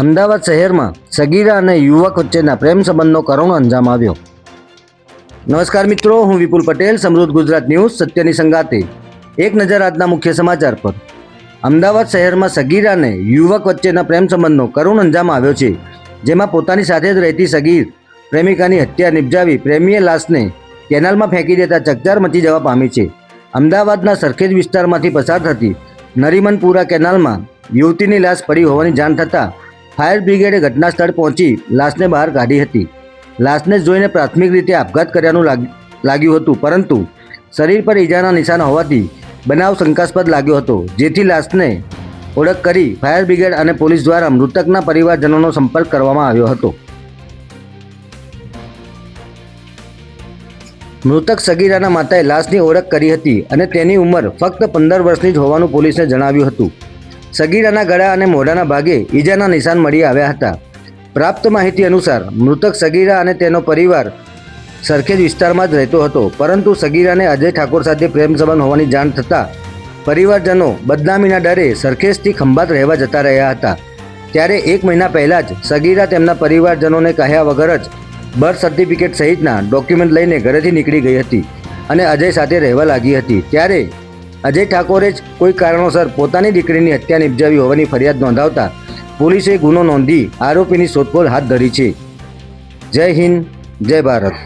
અમદાવાદ શહેરમાં સગીરા અને યુવક વચ્ચેના પ્રેમ સંબંધનો કરુણ અંજામ આવ્યો. નમસ્કાર મિત્રો, હું વિપુલ પટેલ, સમૃદ્ધ ગુજરાત ન્યૂઝ, સત્યની સંગાતે એક નજર આજના મુખ્ય સમાચાર પર. અમદાવાદ શહેરમાં સગીરા અને યુવક વચ્ચેના પ્રેમ સંબંધનો કરુણ અંજામ આવ્યો છે, જેમાં પોતાની સાથે જ રહેતી સગીર પ્રેમિકાની હત્યા નિપજાવી પ્રેમીએ લાશને કેનાલમાં ફેંકી દેતા ચકચાર મચી જવા પામી છે. અમદાવાદના સરખેજ વિસ્તારમાંથી પસાર થતી નરીમનપુરા કેનાલમાં યુવતીની લાશ પડી હોવાની જાણ થતાં ફાયર બ્રિગેડે ઘટના સ્થળ પહોંચી લાશને બહાર કાઢી હતી. લાશને જોઈને પ્રાથમિક રીતે આપઘાત કર્યાનું લાગ- લાગ્યું હતું, પરંતુ શરીર પર ઈજાના નિશાન હોવાથી બનાવ શંકાસ્પદ લાગ્યો હતો, જેથી લાશને ઓળખ કરી ફાયર બ્રિગેડ અને પોલીસ દ્વારા મૃતકના પરિવારજનોનો સંપર્ક કરવામાં આવ્યો હતો. મૃતક સગીરાના માતાએ લાશની ઓળખ કરી હતી અને તેની ઉંમર ફક્ત પંદર વર્ષની જ હોવાનું પોલીસને જણાવ્યું હતું. સગીરાના ગળા અને મોઢાના ભાગે ઈજાના નિશાન મળી આવ્યા હતા. પ્રાપ્ત માહિતી અનુસાર, મૃતક સગીરા અને તેનો પરિવાર સરખેજ વિસ્તારમાં જ રહેતો હતો, પરંતુ સગીરાને અજય ઠાકોર સાથે પ્રેમ સંબંધ હોવાની જાણ થતાં પરિવારજનો બદનામીના ડરે સરખેજથી ખંભાત રહેવા જતા રહ્યા હતા. ત્યારે એક મહિના પહેલાં જ સગીરા તેમના પરિવારજનોને કહ્યા વગર જ બર્થ સર્ટિફિકેટ સહિતના ડોક્યુમેન્ટ લઈને ઘરેથી નીકળી ગઈ હતી અને અજય સાથે રહેવા લાગી હતી. ત્યારે અજય ઠાકોરે જ કોઈ કારણોસર પોતાની દીકરીની હત્યા નિપજાવી હોવાની ફરિયાદ નોંધાવતા પોલીસે ગુનો નોંધી આરોપીની શોધખોળ હાથ ધરી છે. જય હિન્દ, જય ભારત.